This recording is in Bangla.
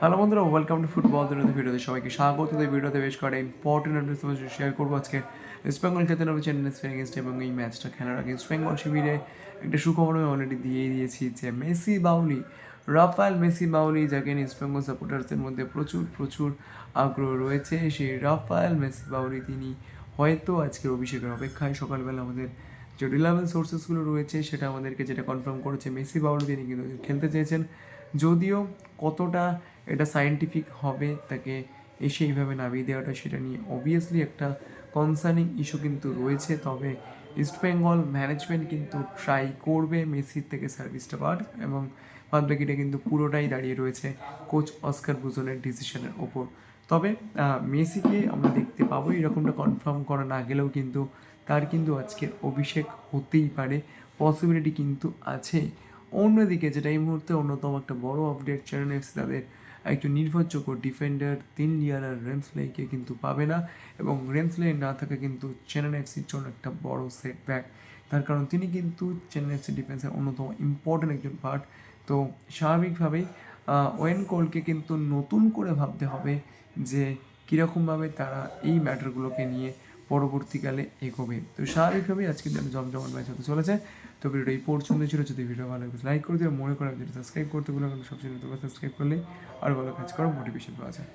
হ্যালো বন্ধুরা ওয়েলকাম টু ফুটবল দুনিয়াতে ভিডিওতে সবাইকে স্বাগত। এই ভিডিওতে বেশ করা ইম্পর্টেন্ট আপডেটস তোমার শেয়ার করব আজকে। ইস্ট বেঙ্গল খেতে নেবে চেন্নাই এবং এই ম্যাচটা খেলার আগে ইস্ট বেঙ্গল শিবিরে একটা সুখবর আমি অলরেডি দিয়ে দিয়েছি যে মেসি বাউলি রাফায়েল মেসি বাউলি, যাকে নিয়ে ইস্ট বেঙ্গল সাপোর্টার্সের মধ্যে প্রচুর প্রচুর আগ্রহ রয়েছে, সেই রাফায়েল মেসি বাউলি তিনি হয়তো আজকের অভিষেকের অপেক্ষায়। সকালবেলা আমাদের যে রিলায়েবল সোর্সেসগুলো রয়েছে, সেটা আমাদেরকে যেটা কনফার্ম করেছে, মেসি বাউলি তিনি কিন্তু খেলতে চেয়েছেন। যদিও কতটা এটা সায়েন্টিফিক হবে, তাকে এসে এইভাবে নামিয়ে দেওয়াটা সেটা নিয়ে অবভিয়াসলি একটা কনসার্নিং ইস্যু কিন্তু রয়েছে। তবে ইস্ট বেঙ্গল ম্যানেজমেন্ট কিন্তু ট্রাই করবে মেসির থেকে সার্ভিসটা পাওয়ার এবং বাদ বাকিটা কিন্তু পুরোটাই দাঁড়িয়ে রয়েছে কোচ অস্কার বুজনের ডিসিশনের ওপর। তবে মেসিকে আমরা দেখতে পাবো, এরকমটা কনফার্ম করা না গেলেও কিন্তু তার কিন্তু আজকের অভিষেক হতেই পারে পসিবিলিটি কিন্তু আছে। অন্যদিকে যেটা এই মুহূর্তে অন্যতম একটা বড় আপডেট চ্যানেল এফসি তাদের একজন নির্ভরযোগ্য ডিফেন্ডার তিন লিয়ারার রেমসলেইকে কিন্তু পাবে না এবং রেমসলে না থাকা কিন্তু চেন্নাই এফসির জন্য একটা বড় সেটব্যাক তার কারণ তিনি কিন্তু চেন্নাই এফসি ডিফেন্সের অন্যতম ইম্পর্টেন্ট একজন পার্ট তো স্বাভাবিকভাবেই ওয়েন কোলকে কিন্তু নতুন করে ভাবতে হবে যে কীরকমভাবে তারা এই ম্যাটারগুলোকে নিয়ে পরবর্তীকালে এগোবে। তো স্বাভাবিকভাবেই আজকে যেন জমজমান ম্যাচ হতে চলেছে। তো ভিডিওটা এই পর্যন্ত ছিল। যদি ভিডিও ভালো লাগে লাইক করে দিও। মনে করে যদি সাবস্ক্রাইব করতে বলে সবচেয়ে সাবস্ক্রাইব করলে আর ভালো কাজ করো মোটিভেশন পাওয়া যায়।